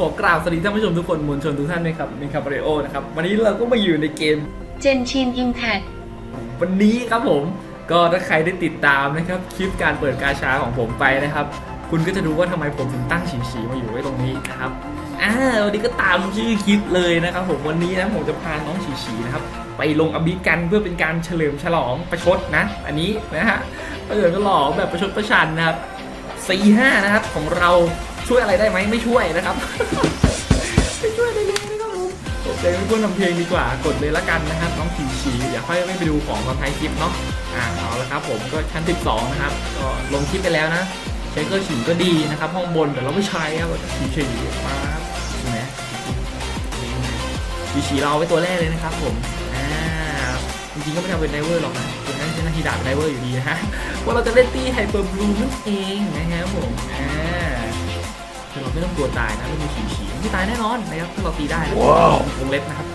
ขอกราบสวัสดีท่านผู้ชมทุกคนมวลชนทุกท่านนะครับเป็นคาบริโอนะครับ วันนี้เราก็มาอยู่ในเกม เจนชินอิมแพควันนี้ครับผม ก็ถ้าใครได้ติดตามนะครับ คลิปการเปิดกาชาของผมไปนะครับ คุณก็จะรู้ว่าทำไมผมถึงตั้งฉีฉีมาอยู่ไว้ตรงนี้นะครับอ่าวันนี้ก็ตามชื่อคลิปเลยนะครับ ผมวันนี้นะผมจะพาน้องฉีฉีนะครับ ไปลงอบิกันเพื่อเป็นการเฉลิมฉลองประชดนะ อันนี้นะฮะเฉลิมฉลองแบบประชดประชันนะครับสี่ห้านะครับของเรา ช่วยอะไรได้ไหมไม่ช่วยนะครับ ไม่ช่วยอะไรเลยนะครับผมโอเคไม่ควรทำเพลงดีกว่ากดเลยละกันนะครับน้องฉีฉีอย่าค่อยไม่ไปดูของตอนท้ายคลิปเนาะอ่าเอาละครับผมก็ชั้น 12 นะครับ ก็ลงคลิปไปแล้วนะใช้เครื่องฉีก็ดีนะครับ ห้องบนแต่เราไม่ใช้ครับฉีฉีมาครับใช่ไหมฉีฉีเราเอาไว้ตัวแรกเลยนะครับ ผมอ่าจริงๆก็ไม่ทำเป็นไดเวอร์หรอกนะคุณนั่นเป็นหน้าที่ดาบไดเวอร์อยู่ดีนะฮะว่าเราจะเล่นตีไฮเปอร์บลูนั่นเองนะครับผมอ่า คือเราไม่ต้องกลัวตายนะไม่มีฉีฉีไม่ตายแน่นอนนะครับถ้าเราตีได้นะวงเล็บนะครับ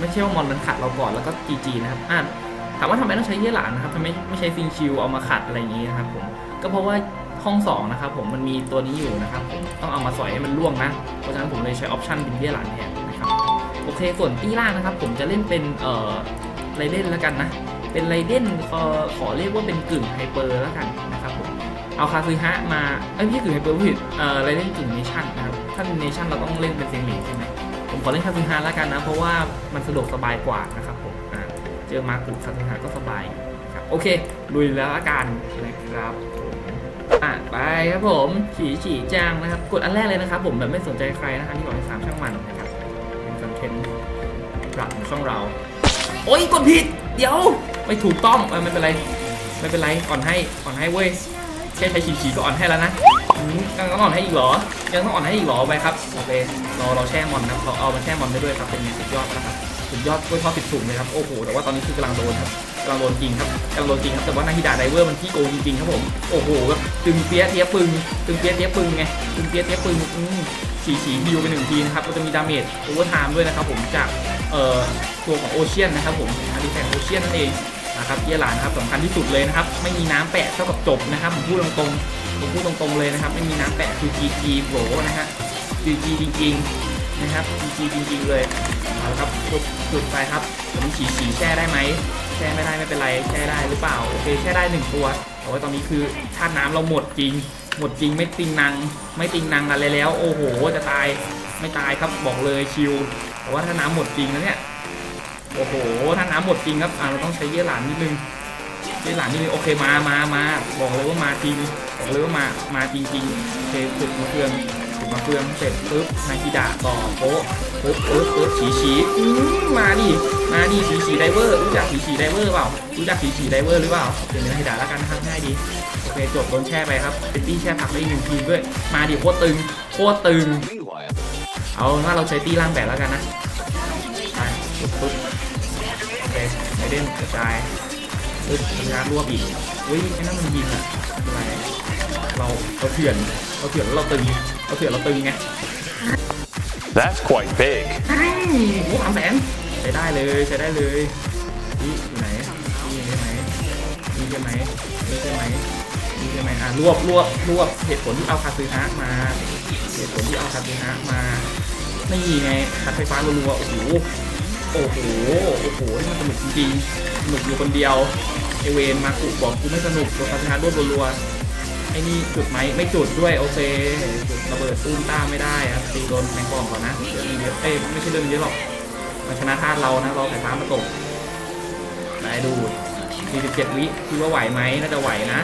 ไม่ใช่ว่ามอนมันขัดเราก่อนแล้วก็จีจีนะครับอ่าถามว่าทำไมต้องใช้เยี่ยหลานนะครับทำไมไม่ใช้ซิงชิวเอามาขัดอะไรอย่างนี้นะครับผมก็เพราะว่าห้องสองนะครับผมมันมีตัวนี้อยู่นะครับผมต้องเอามาสอยให้มันล่วงนะ เพราะฉะนั้นผมเลยใช้ออปชันเป็นเยี่ยหลานแทนนะครับโอเคส่วนตีล่างนะครับ ผมจะเล่นเป็นเอ่อไรเดนแล้วกันนะ เป็นไรเดนขอขอเรียกว่าเป็นกึ่งไฮเปอร์แล้วกันนะครับผม เอาคาซึฮะมาเอ้ยไม่ใช่กึ่งไฮเปอร์ผิดเอ่อไรเล่นกึ่งเนชั่นนะครับถ้าเป็นเนชั่นเราต้องเล่นเป็นเซียงหลีใช่ไหมผมขอเล่นคาซึฮะแล้วกันนะ เพราะว่ามันสะดวกสบายกว่านะครับผมอ่าเจอมากุคาซึฮะก็สบายครับโอเคลุยแล้วละกันนะครับอะไปครับผมฉีฉีจางนะครับ กดอันแรกเลยนะครับ ผมแบบไม่สนใจใครนะครับที่บอกให้สามช่างมันนะครับเป็นคอนเทนต์หลักของช่องเรา โอ๊ยกดผิด เดี๋ยว ไม่ถูกต้องเออไม่เป็นไร ไม่เป็นไรอ่อนให้อ่อนให้เว้ย แค่ใช้ฉีฉีก็อ่อนให้แล้วนะยังต้องอ่อนให้อีกเหรอ ยังต้องอ่อนให้อีกเหรอไปครับโอเคเราเราแช่มอนครับเราเอามาแช่มอนได้ด้วยครับเป็นไงสุดยอดแล้วครับสุดยอดกล้วยทอดติดสูงเลยครับโอ้โหแต่ว่าตอนนี้คือกำลังโดนครับกำลังโดนจริงครับกำลังโดนจริงครับแต่ว่านาฮิดาไดเวอร์มันที่โกงจริงๆครับผมโอ้โหแบบตึงเปี้ยเทียปึงตึงเปี้ยเทียปึงไงตึงเปี้ยเทียปึงอืมฉีฉีฮิวไปหนึ่งทีนะครับก็จะมีดาเมจโอเวอร์ไทม์ด้วยนะครับผมจากเอ่อตัวของโอเชียนนะครับผมอาริแฟนโอเชียนนั่นเอง นะครับเยี่ยหลานนะครับสำคัญที่สุดเลยนะครับ ไม่มีน้ำแปะเท่ากับจบนะครับผมพูดตรงๆผมพูดตรงๆเลยนะครับ ไม่มีน้ำแปะคือ GG โบนะฮะ GG จริงๆนะครับ GG จริงๆเลยเอาละครับจุดจุดไปครับผมฉีฉีแช่ได้ไหมแช่ไม่ได้ไม่เป็นไรแช่ได้หรือเปล่าโอเคแช่ได้หนึ่งตัวแต่ว่าตอนนี้คือธาตุน้ำเราหมดจริง หมดจริงไม่ติงนังไม่ติงนังอะไรแล้ว โอ้โห จะตายไม่ตายครับบอกเลยชิวแต่ว่าถ้าน้ำหมดจริงแล้วเนี่ย โอ้โหถ้าน้ำหมดจริงครับอ่าเราต้องใช้เยี่ยหลานนิดนึงเยี่ยหลานนิดนึงโอเคมามามาบอกเลยว่ามาจริงบอกเลยว่ามามาจริงๆโอเคจุดมาเฟืองจุดมาเฟืองเสร็จปุ๊บนากิดาต่อโป๊ะปุ๊บปุ๊บปุ๊บฉีฉีอื้อมาดิมาดิฉีฉีไดเวอร์รู้จักฉีฉีไดเวอร์เปล่ารู้จักฉีฉีไดเวอร์หรือเปล่าเป็นนากิดาแล้วกันนะครับง่ายดีโอเคจบโดนแช่ไปครับเป็นตี้แช่ผักได้อีกหนึ่งทีมด้วยมาดิโคตรตึงโคตรตึงเอาเป็นว่าเราใช้ตี้ล่างแบกแล้วกันนะไปปุ๊บปุ๊บโอ เคไอเดนกระจายปึ๊บทำงานรวบอีกอุ้ยไอ้นั่นมันยิงอะอะไรเราเราเถื่อนเราเถื่อนแล้วเราตึงเราเถื่อนเราตึงไง That's quite big. อ้าวโอ้สามแสนใช้ได้เลยใช้ได้เลยนี่อยู่ไหนนี่ใช่ไหมนี่ใช่ไหมนี่ใช่ไหมนี่ใช่ไหมอะรวบรวบรวบเหตุผลที่เอาคาซึฮะมาเหตุผลที่เอาคาซึฮะมานี่ไงคัดไฟฟ้ารัวๆโอ้โห โอ้โห โอ้โหนี่มันสนุกจริงๆสนุกอยู่คนเดียวไอเวนมากุบอกกูไม่สนุกตัวคาสิฮาดรวรัวๆไอ้นี่จุดไหมไม่จุดด้วยโอเคจุดระเบิดตุ้มต้าไม่ได้ครับตีโดนแมงปองก่อนนะเดี๋ยวมีเยอะเอ้ยไม่ใช่เรื่องเยอะหรอกมันชนะธาตุเรานะเราสายฟ้ามาตกได้ดู47วิคิดว่าไหวไหมน่าจะไหวนะ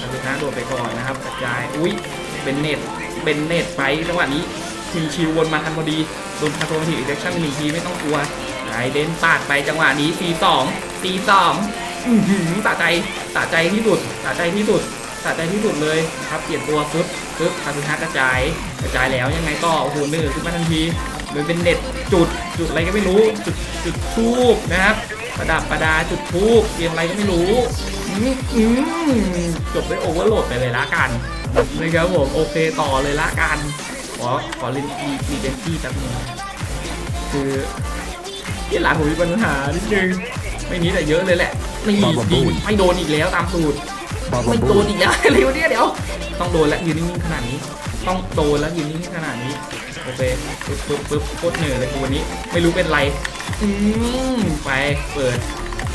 คาสิฮาร์ดดไปก่อนนะครับกระจายอุ้ยเป็นเน็ตเป็นเน็ตไปจังหวะนี้ชิวชิววนมาทันพอดีโดนคาโทมิอิเล็กชั่นหนึ่งทีไม่ต้องกลัว เดนปาดไปจังหวะนี้ตีสองตีสองอื้อหือสะใจสะใจที่สุดสะใจที่สุดสะใจที่สุดเลยนะครับเปลี่ยนตัวปึ๊บปึ๊บคาสิฮะกระจายกระจายแล้วยังไงก็โอ้โหหนึ่งขึ้นมาทันทีมันเป็นเน็ตจุดจุดอะไรก็ไม่รู้ จุดจุดทูบนะครับ ประดับประดาจุดทูบเตรียมอะไรก็ไม่รู้อืมจบด้วยโอเวอร์โหลดไปเลยละกันนะครับผมโอเคต่อเลยละกันขอขอเล่นอีอีเดนตี้แป๊บนึงคือ ที่หลังผมมีปัญหานิดนึงไม่นี้แต่เยอะเลยแหละนี่ยิงไม่โดนอีกแล้วตามสูตรไม่โดนอีกแล้วอะไรวะเนี่ยเดี๋ยวต้องโดนแล้วยืนนิ่งๆขนาดนี้ ต้องโดนแล้วยืนนิ่งขนาดนี้โอเคปึ๊บปึ๊บปึ๊บโคตรเหนื่อยเลยกูวันนี้ ไม่รู้เป็นไรอืมไปเปิด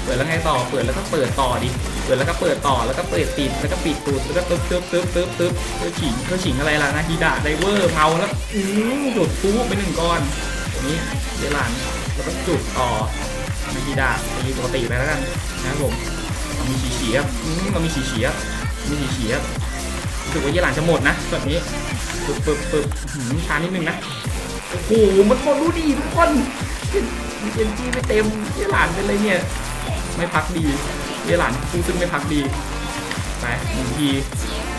เปิดแล้วไงต่อเปิดแล้วก็เปิดต่อดิเปิดแล้วก็เปิดต่อแล้วก็เปิดปิดแล้วก็ปิดตูดแล้วก็ตึ๊บตึ๊บตึ๊บตึ๊บตึ๊บเธอฉิงเธอฉิงอะไรล่ะนะฮีดาไดเวอร์เมาแล้วอืมจุดฟูไปหนึ่งก้อนตัวนี้เดยวหลัน แล้วก็จุดต่อมีฮีดาตีปกติไปแล้วกันนะครับผมเรามีฉีเฉียบอืมเรามีฉีเฉียบมีฉีเฉียบรู้สึกว่าเยหลานจะหมดนะแบบนี้ปึ๊บปึ๊บปึ๊บหืมช้านิดนึงนะโอ้โหมันหมดรู้ดีทุกคนมีเอ็นจีไม่เต็มเยหลานเป็นไรเนี่ยไม่พักดีเยหลานซึ่งซึ่งไม่พักดีไปหนึ่งที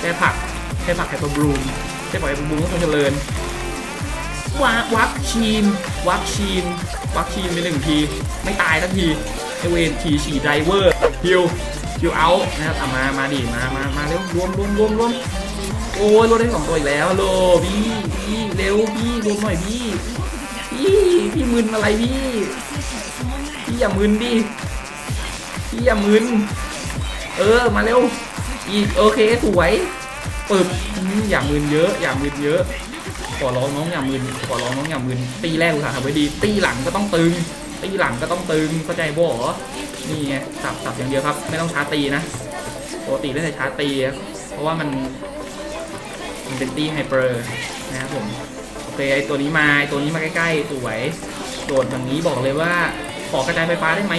แค่ผักแค่ผักไฮเปอร์บลูมแค่ผักไฮเปอร์บลูมก็คงเจริญวักวักชีนวักชีน วักชีนไปหนึ่งที ไม่ตายทันทีไอเวนทีฉีไดเวอร์ฮิวฮิวเอา นะครับเอามา มาดิ มา มา มาเร็วรวมรวมรวมรวมโอ้ยรวมได้สองตัวอีกแล้วโลพี่พี่เร็วพี่รวมหน่อยพี่พี่พี่มึนอะไรพี่พี่อย่ามึนดิพี่อย่ามึน เออ มาเร็ว อีกโอเคสวยปึบอย่ามึนเยอะ อย่ามึนเยอะ ขอร้องน้องอย่ามึนขอร้องน้องอย่ามึนตีแรกอุตส่าห์ทำไว้ดี ตีหลังก็ต้องตึง ตีหลังก็ต้องตึงเข้าใจบ่เหรอนี่ไงสับสับอย่างเดียวครับ ไม่ต้องช้าตีนะปกติเล่นแต่ช้าตี เพราะว่ามันมันเป็นตีไฮเปอร์นะครับผมโอเคไอตัวนี้มาไอตัวนี้มาใกล้ๆสวยโดดแบบนี้บอกเลยว่าขอกระจายไฟฟ้าได้ไหม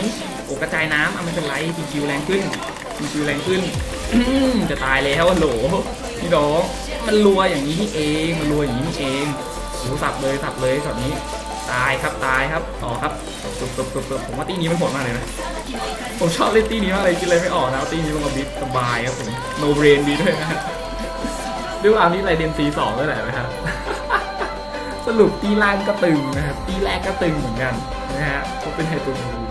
โอกระจายน้ำอะไม่เป็นไรพีคิวแรงขึ้นพีคิวแรงขึ้นจะตายแล้วโหล พี่น้องมันรัวอย่างนี้นี่เองมันรัวอย่างนี้นี่เองโอ้สับเลยสับเลยสับนี้ตายครับตายครับต่อครับตบปึ๊บปึ๊บปึ๊บผมว่าตีนี้มันโหดมากเลยนะผมชอบเล่นตีนี้มากเลยคิดอะไรไม่ออกนะตีนี้ลงมาบิดสบายครับผม no brain ดีด้วยนะฮะดูเอานี่ไรเดนซีสองด้วยแหละนะครับสรุปตีล่างก็ตึงนะครับตีแรกก็ตึงเหมือนกันนะฮะก็เป็นไฮตัวบู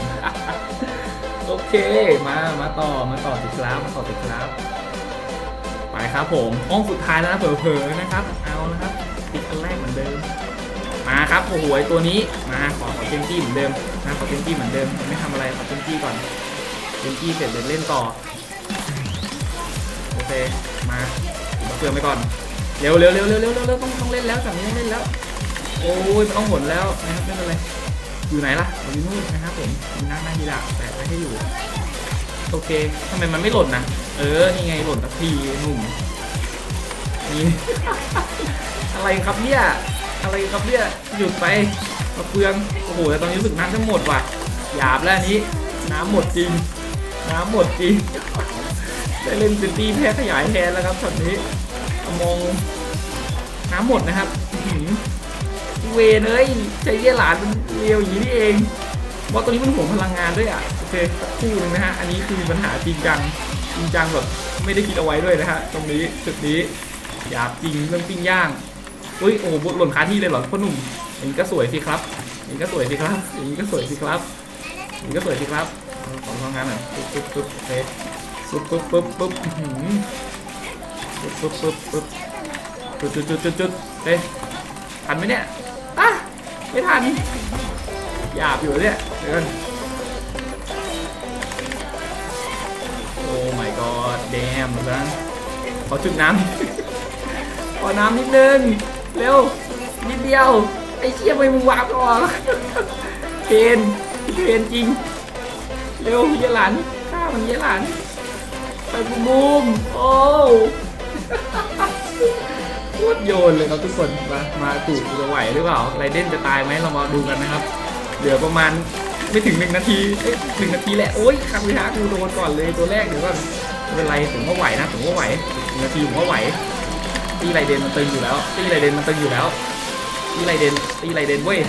โอเคมามาต่อมาต่อติดครับมาต่อติดครับ ครับผมห้องสุดท้ายแล้วนะเผลอๆนะครับ เอานะครับติดอันแรกเหมือนเดิม มาครับโอ้โหตัวนี้มาขอขอเจนจี้เหมือนเดิมนะขอเจนจี้เหมือนเดิมไม่ทำอะไรขอเจนจี้ก่อนเจนจี้เสร็จเดี๋ยวเล่นต่อโอเคมามเตือนไปก่อนเร็วเร็วเร็วเร็วเร็วเร็วต้องต้องเล่นแล้วจากนี้ต้องเล่นแล้ว โอ้ยต้องหนแล้วนะครับไม่เป็นไรอยู่ไหนล่ะอยู่นู่นนะครับผมมีนั่งนั่งยีดาแต่ไม่ให้อยู่ โอเคทำไมมันไม่หล่นนะเออนี่ไงหล่นสักทีหนุ่มนี่ อะไรครับเนี่ยอะไรครับเนี่ยหยุดไปมาเปลืองโอ้โหแต่ตอนนี้รู้สึกน้ำจะหมดว่ะหยาบแล้วอันนี้ น้ำหมดจริง น้ำหมดจริงได้เล่นเป็นตี้แพ้ขยายแทนแล้วครับช็อตนี้มองน้ำหมดนะครับเวเอ้ยใจเยี่ยหลานมันเร็วอย่างนี้นี่เอง ว่าตัวนี้มันห่วงพลังงานด้วยอะโอเคสักครู่หนึงนะฮะอันนี้คือปัญหาจริงจังจริงจังแบบไม่ได้คิดเอาไว้ด้วยนะฮะตรงนี้จุดนี้หยาบจริงเรื่องปิ้งย่างอุ้ยโอ้โหบทหล่นคาที่เลยเหรอพ่อหนุ่มอย่างนี้ก็สวยสิครับอย่างนี้ก็สวยสิครับอย่างนี้ก็สวยสิครับอย่างนี้ก็สวยสิครับเอาขอทำงานหน่อยปึ๊บปึ๊บปึ๊บโอเคปึ๊บปึ๊บปึ๊บปึ๊บอื้ปึ๊บปึ๊บปึ๊บปึ๊บจุดจุดจุดจุดจุดเฮ้ยทันไหมเนี่ยอะไม่ทัน หยาบอยู่เนี่ยเดี๋ยวก่อนโอ้ my god damn นะขอจุดน้ำ ขอน้ำนิดนึง เร็ว นิดเดียว ไอ้เชี่ยไปมึงวาบก่อนเพนเพนจริง เร็วเยหลันฆ่ามันเยหลันไปบูมบูมโอ้โคตรโยนเลยครับทุกคน มา มาตู่จะไหวหรือเปล่าไรเด่นจะตายไหมเรามาดูกันนะครับ เหลือประมาณไม่ถึงหนึ่งนาทีเอ้ยหนึ่งนาทีแหละ โอ้ยคามิฮะกูโดนก่อนเลยตัวแรกเดี๋ยวก่อนไม่เป็นไรผมก็ไหวนะผมก็ไหวหนึ่งนาทีผมก็ไหวตีไรเดนมันตึงอยู่แล้วตีไรเดนมันตึงอยู่แล้วตีไรเดนตีไรเดนเว้ย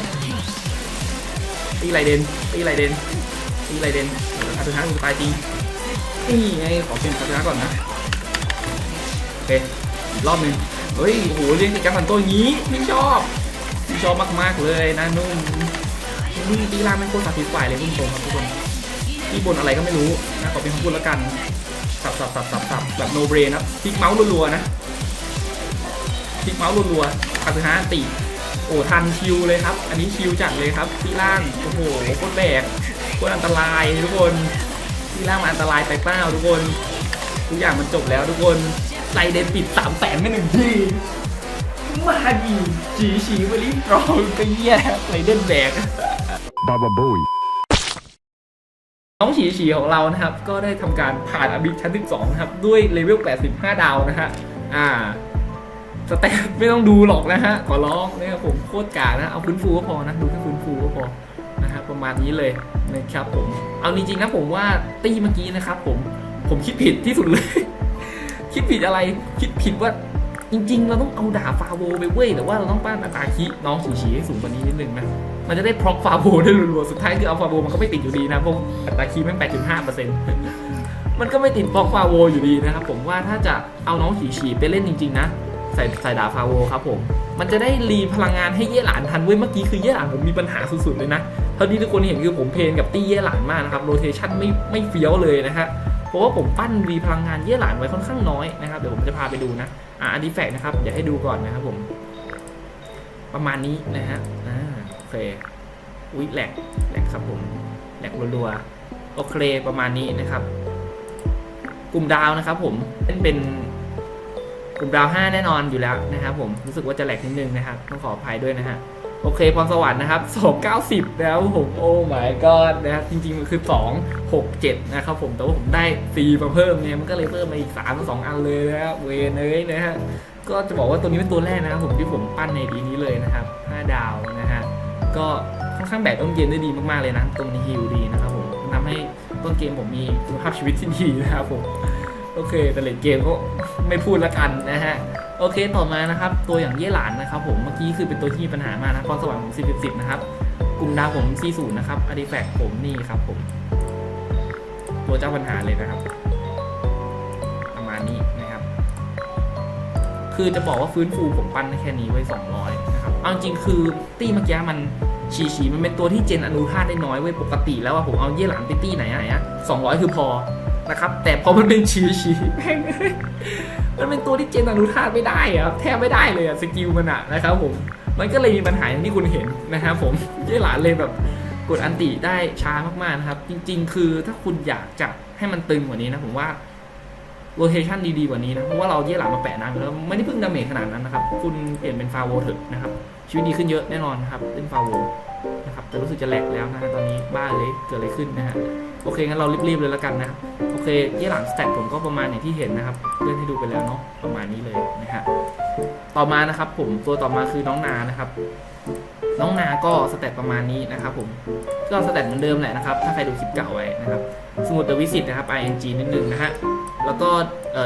ตีไรเดนตีไรเดนตีไรเดนคาตุฮะมึงตายจริงนี่ไงขอเป็นคาตุฮะก่อนนะโอเครอบหนึ่งเฮ้ยโอ้โหเรียงติดกันสันตัวงนี้พี่ชอบพี่ชอบมากๆเลยนะนุ่ม นุ่ตีล่างไม่โคตรสาธิตฝ่ายเลยพุ่งตรงครับทุกคนที่บนอะไรก็ไม่รู้นะขอเป็นคำพูดแล้วกันสับสับสับสับสับแบบโนเบรนะพลิกเมาส์รัวๆนะคลิกเมาส์รัวๆคาสึฮะติโอ้ทันคิวเลยครับ อันนี้คิวจัดเลยครับที่ล่างโอ้โหโคตรแบกโคตรอันตรายทุกคนที่ล่างมันอันตรายไปเปล่าทุกคนทุกอย่างมันจบแล้วทุกคนไลเดนปิดสามแสนไม่หนึ่งทีมาดีฉีฉีมารีตรองก็แย่ไรเดนแบก Baba Booey. น้องฉีฉีของเรานะครับ ก็ได้ทำการผ่านอบิชั้น12นะครับ ด้วยเลเวล 85 ดาวนะฮะ อ่าสเตตไม่ต้องดูหรอกนะฮะ ขอร้องนะครับผมโคตรกานะ เอาฟื้นฟูก็พอนะ ดูแค่ฟื้นฟูก็พอนะฮะประมาณนี้เลยนะครับผม เอาจริงๆนะผมว่าตี้เมื่อกี้นะครับผม ผมคิดผิดที่สุดเลย คิดผิดอะไร คิดผิดว่าจริงๆ เราต้องเอาดาบฟาโวไปเว้ย แต่ว่าเราต้องปั้นอาตาคิน้องฉีฉีให้สูงกว่านี้นิดนึงนะ มันจะได้พร็อกฟาโวได้รัวๆสุดท้ายคือเอาฟาโวมันก็ไม่ติดอยู่ดีนะเพราะอัตราคีแม่ง8.5เปอร์เซ็นต์มันก็ไม่ติดพร็อกฟาโวอยู่ดีนะครับผมว่าถ้าจะเอาน้องฉีฉีไปเล่นจริง ๆ นะ ใส่ใส่ดาฟาโวครับผมมันจะได้รีพลังงานให้เย่หลานทันเว้ยเมื่อกี้คือเย่หลานผมมีปัญหาสุดๆเลยนะเท่าที่ทุกคนเห็นคือผมเพนกับตี้เย่หลานมากนะครับโรเทชันไม่ไม่เฟี้ยวเลยนะฮะเพราะว่าผมปั้นรีพลังงานเย่หลานไว้ค่อนข้างน้อยนะครับ เดี๋ยวผมจะพาไปดูนะ อ่าอันดีแฟกนะครับ เดี๋ยวให้ดูก่อนนะครับผม ประมาณนี้นะฮะ เค อุ๊ยแหลกแหลกครับผมแหลกรัวๆ โอเคประมาณนี้นะครับ กลุ่มดาวนะครับผมเป็นกลุ่มดาว 5 แน่นอนอยู่แล้วนะครับผมรู้สึกว่าจะแหลกนิดนึงนะครับ ต้องขออภัยด้วยนะฮะโอเคพรสวรรค์นะครับ290 แล้วผมโอ้ my god นะครับจริงๆมันคือ 2 6 7 นะครับผมแต่ว่าผมได้ฟรีมาเพิ่มเนี่ยมันก็เลยเพิ่มมาอีก 3 2 อันเลยนะครับเวเลยนะฮะก็จะบอกว่าตัวนี้เป็นตัวแรกนะครับผมที่ผมปั้นในดีนี้เลยนะครับ 5 ดาวนะฮะ ก็ค่อนข้างแบกต้นเกมได้ดีมาก ๆ เลยนะ ตรงนี้ฮิลดีนะครับผมทำให้ต้นเกมผมมีคุณภาพชีวิตที่ดีนะครับผม โอเค แต่เลนเกมก็ไม่พูดละกันนะฮะ โอเค ต่อมานะครับ ตัวอย่างเย่หลานนะครับผม เมื่อกี้คือเป็นตัวที่มีปัญหามากนะพรสวรรค์ผม10 10นะครับ กลุ่มดาวผม40นะครับอดีแฟกผมนี่ครับผม ตัวเจ้าปัญหาเลยนะครับ ประมาณนี้นะครับ คือจะบอกว่าฟื้นฟูผมปั้นแค่นี้ไว้200นะครับ เอาจริงคือตี้เมื่อกี้มันฉีฉีมันเป็นตัวที่เจนอนุธาตได้น้อยไว้ยปกติแล้วว่าผมเอาเยี่หลานไปตี้ไหนไหนอะ200คือพอนะครับ แต่พอมันเป็นฉีฉีแม่งมันเป็นตัวที่เจนอนุธาตไม่ได้อะครับแทบไม่ได้เลยอะสกิลมันอะนะครับผมมันก็เลยมีปัญหาอย่างที่คุณเห็นนะครับผมเยี่หลานเลยแบบกดอันติได้ช้ามากๆนะครับ จริง ๆ คือถ้าคุณอยากจะให้มันตึงกว่านี้นะผมว่า โรเทชันดีๆกว่านี้นะ เพราะว่าเราเยี่ยหลังมาแปะนานแล้วไม่ได้พึ่งดาเมจขนาดนั้นนะครับ คุณเปลี่ยนเป็นฟาโวเถอะนะครับ ชีวิตดีขึ้นเยอะแน่นอนนะครับเล่นฟาโวนะครับ แต่รู้สึกจะแหลกแล้วนะฮะตอนนี้บ้าเลยเกิดอะไรขึ้นนะฮะโอเคงั้นเรารีบๆเลยแล้วกันนะครับโอเคเยี่ยหลังสแตทผมก็ประมาณอย่างที่เห็นนะครับเลื่อนให้ดูไปแล้วเนาะประมาณนี้เลยนะฮะต่อมานะครับ ผมตัวต่อมาคือน้องนานะครับ น้องนาก็สแตทประมาณนี้นะครับ ผมก็สแตทเหมือนเดิมแหละนะครับ ถ้าใครดูคลิปเก่าไว้นะครับ สมุดเดวิสิตนะครับ ing นิดนึงนะฮะ แล้วก็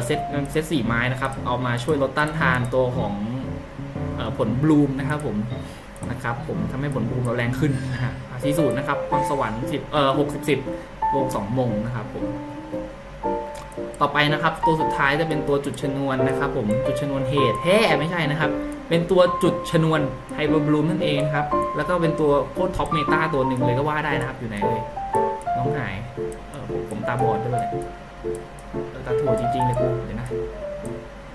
เซตเซตสีไม้นะครับ เอามาช่วยลดต้านทานตัวของผลบลูมนะครับผมนะครับผมทำให้ผลบลูมเราแรงขึ้นนะฮะสีสูตรนะครับความสวรรค์สิบเอ่อหกสิบสิบวงสองมงนะครับผมต่อไปนะครับ ตัวสุดท้ายจะเป็นตัวจุดชนวนนะครับ ผมจุดชนวนเหตุแท้ไม่ใช่นะครับ เป็นตัวจุดชนวนไฮเปอร์บลูมนั่นเองครับ แล้วก็เป็นตัวโคตรท็อปเมตาตัวหนึ่งเลยก็ว่าได้นะครับอยู่ไหนเลยน้องหายเออผมตาบอดด้วยเลย ตาถั่วจริงๆเลยกูเดี๋ยวนะ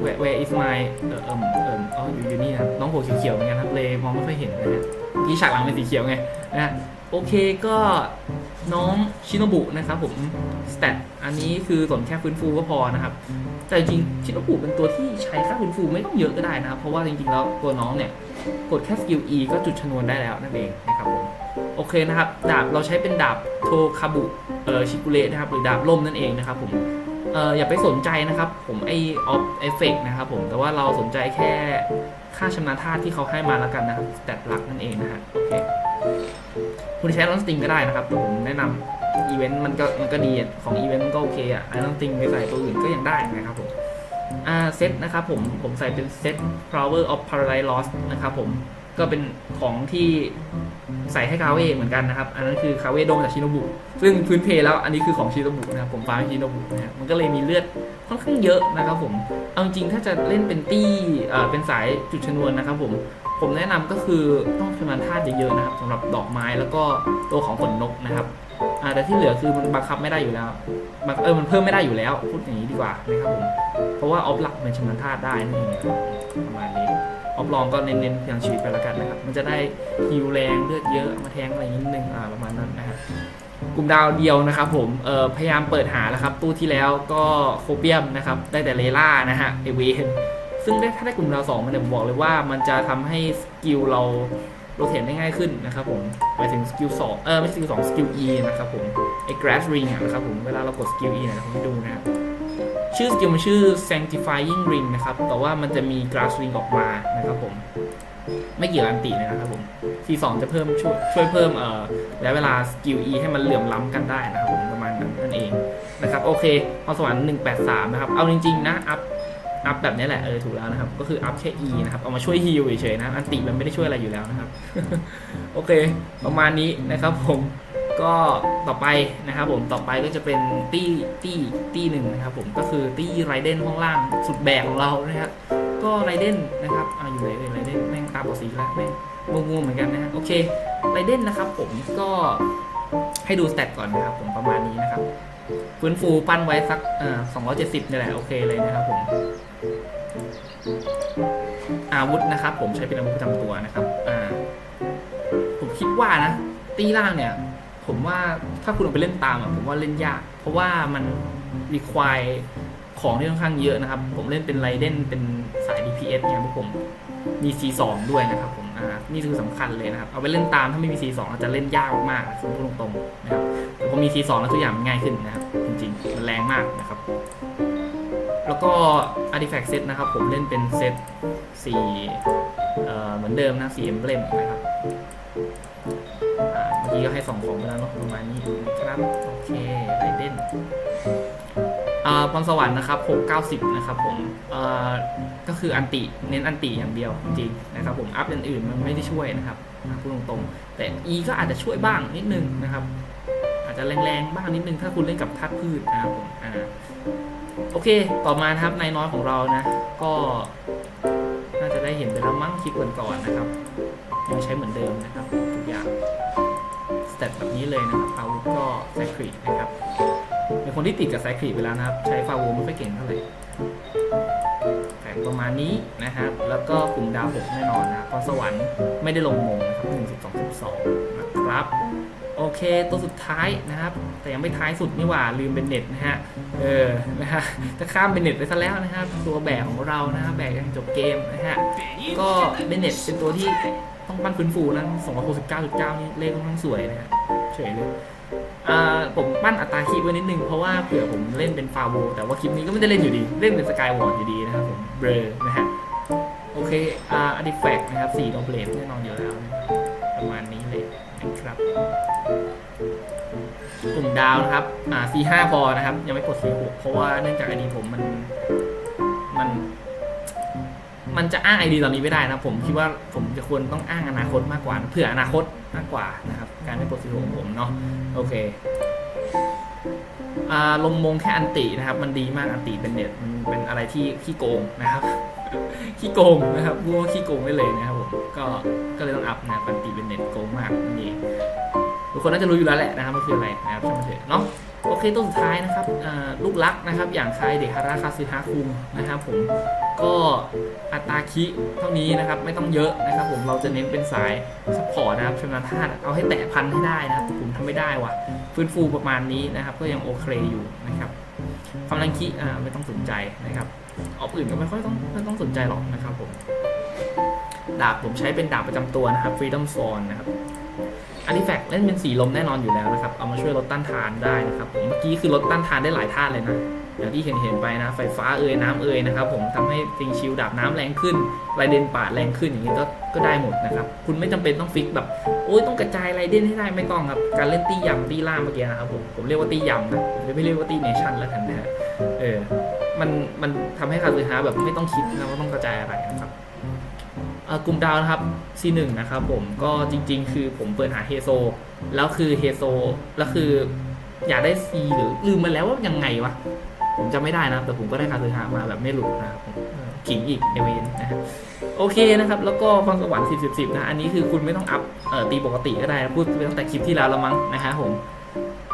where where is my เออเอมเอมอ๋ออยู่อยู่นี่นะน้องหัวเขียวๆเหมือนกันครับเลยมองไม่ค่อยเห็นนะฮะเมื่อกี้ฉากหลังเป็นสีเขียวไงนะฮะโอเคก็น้องชิโนบุนะครับผมสเตตอันนี้คือสนแค่ฟื้นฟูก็พอนะครับ แต่จริงๆชิโนบุเป็นตัวที่ใช้ค่าฟื้นฟูไม่ต้องเยอะก็ได้นะครับ เพราะว่าจริงๆแล้วตัวน้องเนี่ย กดแค่สกิล E ก็จุดชนวนได้แล้วนั่นเองนะครับผมโอเคนะครับ ดาบเราใช้เป็นดาบโทคาบุเออชิกุเระนะครับ หรือดาบล่มนั่นเองนะครับผม เอออย่าไปสนใจนะครับ ผมไอออฟเอฟเฟกนะครับผมแต่ว่าเราสนใจแค่ค่าชำนาญธาตุที่เขาให้มาแล้วกันนะครับสแตทหลักนั่นเองนะฮะโอเคคุณใช้ลอนสติงก็ได้นะครับแต่ผมแนะนำอีเวนต์มันก็มันก็ดีของอีเวนต์มันก็โอเคอะไอลอนสติงไปใส่ตัวอื่นก็ยังได้นะครับผมอ่าเซตนะครับผมผมใส่เป็นเซต Power of Paradise Lost นะครับผม ก็เป็นของที่ใส่ให้คาเวเหมือนกันนะครับ อันนั้นคือคาเว่โดมจากชิโนบุซึ่งพื้นเพแล้วอันนี้คือของชิโนบุนะครับผมฟาร์มชิโนบุนะครับมันก็เลยมีเลือดค่อนข้างเยอะนะครับผมเอาจริงถ้าจะเล่นเป็นตี้เอ่อเป็นสายจุดชนวนนะครับผมผมแนะนำก็คือต้องชำนาญธาตุเยอะๆนะครับสำหรับดอกไม้แล้วก็ตัวของขนนกนะครับอ่าแต่ที่เหลือคือมันบังคับไม่ได้อยู่แล้วบังเออมันเพิ่มไม่ได้อยู่แล้วพูดอย่างนี้ดีกว่านะครับผมเพราะว่าออฟหลักเป็นชำนาญธาตุได้นั่นเองครับประมาณนี้ ออฟลองก็เน้นๆพลังชีวิตไปแล้วกันนะครับ มันจะได้ฮิวแรงเลือดเยอะมาแทงอะไรนิดนึงอ่าประมาณนั้นนะฮะกลุ่มดาวเดียวนะครับผมเอ่อพยายามเปิดหาแล้วครับ ตู้ที่แล้วก็โคเปียมนะครับ ได้แต่เลล่านะฮะเอเวนซึ่งได้ถ้าได้กลุ่มดาวสองมันเนี่ยผมบอกเลยว่ามันจะทำให้สกิลเราโรเทตได้ง่ายขึ้นนะครับผมไปถึงสกิลสองเออไม่ใช่สกิลสองสกิล E นะครับผมไอ้ grass ring อะนะครับผมเวลาเรากดสกิล E เนี่ยผมดูนะครับ ชื่อสกิลมันชื่อ sanctifying ring นะครับ แต่ว่ามันจะมี grass ring ออกมานะครับผม ไม่เกี่ยวกับอันติเลยนะครับผม C2 จะเพิ่มช่วยช่วยเพิ่มเอ่อระยะเวลาสกิล E ให้มันเหลื่อมล้ำกันได้นะครับผมประมาณนั้นนั่นเองนะครับโอเคพรสวรรค์183 นะครับ เอาจริงๆนะอัพอัพแบบนี้แหละเออถูกแล้วนะครับ ก็คืออัพแค่ E นะครับเอามาช่วยฮีลเฉยๆนะอันติมันไม่ได้ช่วยอะไรอยู่แล้วนะครับ โอเค ประมาณนี้นะครับผม ก็ต่อไปนะครับผมต่อไปก็จะเป็นตี้ตี้ตี้หนึ่งนะครับผมก็คือตี้ไรเดนห้องล่างสุดแบกของเรานะครับก็ไรเดนนะครับอ่าอยู่ไหนเอ่ยไรเดนแม่งตาบอดสีแล้วแม่งงงๆเหมือนกันนะฮะโอเคไรเดนนะครับผมก็ให้ดูสเตตก่อนนะครับผมประมาณนี้นะครับฟื้นฟูปั้นไว้สักเอ่อ270นี่แหละโอเคเลยนะครับผมอาวุธนะครับ ผมใช้เป็นอาวุธประจำตัวนะครับอ่าผมคิดว่านะตีล่างเนี่ย ผมว่าถ้าคุณเอาไปเล่นตามอะผมว่าเล่นยาก เพราะว่ามันรีควายของที่ค่อนข้างเยอะนะครับ ผมเล่นเป็นไรเดนเป็นสาย DPS เนี่ยพวกผมมี C2 ด้วยนะครับผมอ่านี่คือสำคัญเลยนะครับ เอาไปเล่นตามถ้าไม่มี C2 อาจจะเล่นยากมากๆผมพูดตรงๆนะครับแต่พอมี C2 แล้วทุกอย่างมันง่ายขึ้นนะครับ จริงๆมันแรงมากนะครับ แล้วก็ artifact set นะครับ ผมเล่นเป็นเซตสี่เหมือนเดิมนะสี่ emblem นะครับ ทีก็ให้สองของไปแล้วเนาะประมาณนี้ครับ โอเคไรเดนอ่าพรสวรรค์นะครับ690 นะครับผมก็คืออันติเน้นอันติอย่างเดียวจริงนะครับผมอัพอื่นๆมันไม่ได้ช่วยนะครับพูดตรงๆ แต่ E ก็อาจจะช่วยบ้างนิดนึงนะครับ อาจจะแรงๆบ้างนิดนึง ถ้าคุณเล่นกับธาตุพืชนะครับผมโอเค ต่อมานะครับนายน้อยของเรานะ ก็น่าจะได้เห็นไปแล้วมั้งคลิปก่อนๆนะครับยังใช้เหมือนเดิมนะครับ ต็ปแบบนี้เลยนะครับอาวุธก็ไซครีนะครับเป็นคนที่ติดกับไซครีไปแล้วนะครับ ใช้ฟาโวไม่ค่อยเก่งเท่าไหร่แผนประมาณนี้นะครับ แล้วก็กลุ่มดาวหกแน่นอนนะพรสวรรค์ไม่ได้ลงมงนะครับหนึ่งสิบสองสิบสองนะครับโอเค ตัวสุดท้ายนะครับ แต่ยังไม่ท้ายสุดนี่หว่าลืมเป็นเน็ตนะฮะ เออ นะฮะ จะข้ามเป็นเน็ตไปซะแล้วนะครับ ตัวแบกของเรานะฮะแบกยังจบเกมนะฮะ ก็เบนเน็ตเป็นตัวที่ ต้องปั้นฟื้นฟูนะ269.9 นี่เลขค่อนข้างสวยนะฮะเฉยเลยอ่าผมปั้นอัตราคีบไว้นิดนึง เพราะว่าเผื่อผมเล่นเป็นฟาโวแต่ว่าคลิปนี้ก็ไม่ได้เล่นอยู่ดี เล่นเป็นสกายวอร์ดอยู่ดีนะครับผมเบลอนะฮะโอเคอ่าอดิแฟกนะครับ4โอเปเรตแน่นอนอยู่แล้วประมาณนี้เลยนะครับกลุ่มดาวนะครับอ่า C5 พอนะครับ ยังไม่กด C6 เพราะว่าเนื่องจากอดีผมมัน มันจะอ้างไอดีตอนนี้ไม่ได้นะผมคิดว่าผมจะควรต้องอ้างอนาคตมากกว่าเผื่ออนาคตมากกว่านะครับการไม่กด C6 ของผมเนาะโอเคอาลงมงแค่อันตินะครับ มันดีมากอันติเป็นเน็ตมันเป็นอะไรที่ขี้โกงนะครับขี้โกงนะครับพูดว่าขี้โกงได้เลยนะครับผมก็ก็เลยต้องอัพนะอันติเป็นเน็ตโกงมากนั่ทุกคนน่าจะรู้อยู่แล้วแหละนะครับมันคืออะไรนะครับช่างมันเถอะเนาะโอเคตัวสุดท้ายนะครับลูกรักนะครับ อย่างคายเดฮาราคาซึฮาคุมนะครับผม ก็อัตราคิเท่านี้นะครับไม่ต้องเยอะนะครับ ผมเราจะเน้นเป็นสายซัพพอร์ตนะครับชำนาญธาตุเอาให้แตะพันให้ได้นะครับผมทำไม่ได้ว่ะฟื้นฟูประมาณนี้นะครับ ก็ยังโอเคอยู่นะครับความรังคิอ่าไม่ต้องสนใจนะครับออกอื่นก็ไม่ค่อยต้องไม่ต้องสนใจหรอกนะครับผมดาบผมใช้เป็นดาบประจำตัวนะครับ Freedom Sword นะครับอาร์ติแฟกต์เล่นเป็นสีลมแน่นอนอยู่แล้วนะครับ เอามาช่วยลดต้านทานได้นะครับผมเมื่อกี้คือลดต้านทานได้หลายธาตุเลยนะ อย่างที่เห็นเห็นไปนะ ไฟฟ้าเอ่ยน้ำเอ่ยนะครับ ผมทำให้ติงชิลดาบน้ำแรงขึ้นไรเดนป่าดแรงขึ้นอย่างนี้ก็ก็ได้หมดนะครับ คุณไม่จำเป็นต้องฟิกแบบโอ้ยต้องกระจายไรเดนให้ได้ไม่ต้องครับ การเล่นตียำตีล่าเมื่อกี้นะครับผมผมเรียกว่าตียำนะผมไม่เรียกว่าตีเนชั่นแล้วกันนะฮะเออมันมันทำให้คาซึฮาแบบไม่ต้องคิดนะว่าต้องกระจายอะไรนะครับกลุ่มดาวนะครับ C1 นะครับผมก็จริง ๆ คือผมเปิดหาเฮโซแล้วคือเฮโซแล้วคืออยากได้ C หรือลืมมาแล้วว่ายังไงวะ ผมจำไม่ได้นะแต่ผมก็ได้คาซึฮามาแบบไม่หลุดนะครับขิงอีกเอเวนนะครับโอเคนะครับ แล้วก็พรสวรรค์10 10 10นะอันนี้คือคุณไม่ต้องอัพเอ่อตีปกติก็ได้พูดไปตั้งแต่คลิปที่แล้วแล้วมั้งนะฮะผม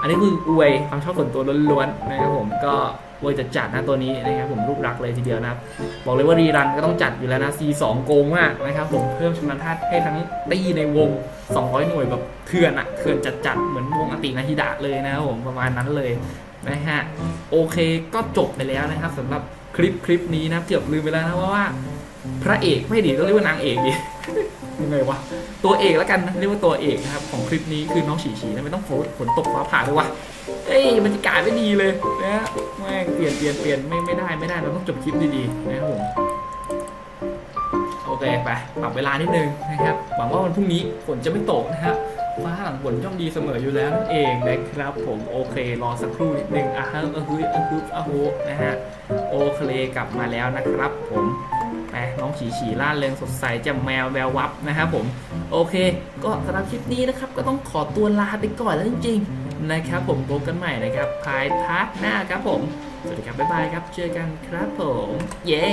อันนี้คืออวยความชอบส่วนตัวล้วนๆนะครับผมก็อวยจะจัดนะตัวนี้นะครับผมรูปรักเลยทีเดียวนะครับบอกเลยว่ารีรันก็ต้องจัดอยู่แล้วนะ C2 โกงมากนะครับผมเพิ่มชำนาญธาตุให้ทั้งตีในวง 200 หน่วยแบบเถื่อนอะเถื่อนจัดๆเหมือนวงอตินาฮิดะเลยนะครับผมประมาณนั้นเลย นะฮะโอเคก็จบไปแล้วนะครับสำหรับคลิปคลิปนี้นะเกือบลืมไปแล้วนะว่าว่า พระเอกไม่ดีต้องเรียกว่านางเอกดิยังไงวะตัวเอกแล้วกันนะเรียกว่าตัวเอกนะครับของคลิปนี้คือน้องฉีฉีนะไม่ต้องฝนฝนตกฟ้าผ่าด้วยวะเอ้ยบรรยากาศไม่ดีเลยนะฮะแม่งเปลี่ยนเปลี่ยนเปลี่ยนไม่ไม่ได้ไม่ได้เราต้องจบคลิปดีๆนะครับผมโอเคไปปรับเวลานิดนึงนะครับหวังว่าวันพรุ่งนี้ฝนจะไม่ตกนะฮะ ฟ้าหลังฝนย่อมดีเสมออยู่แล้วนั่นเองนะครับผมโอเครอสักครู่นิดนึงอะฮะอะฮึอะฮึอะโหนะฮะโอเคกลับมาแล้วนะครับผมแหมน้องฉีฉีล่าเริงสดใสแจ่มแมวแวววับนะครับผมโอเค ก็สำหรับคลิปนี้นะครับ ก็ต้องขอตัวลาไปก่อนแล้วจริงๆนะครับ ผมพบกันใหม่นะครับภายพาร์ทหน้าครับผม สวัสดีครับ บ๊ายบายครับ เจอกันครับผม เย้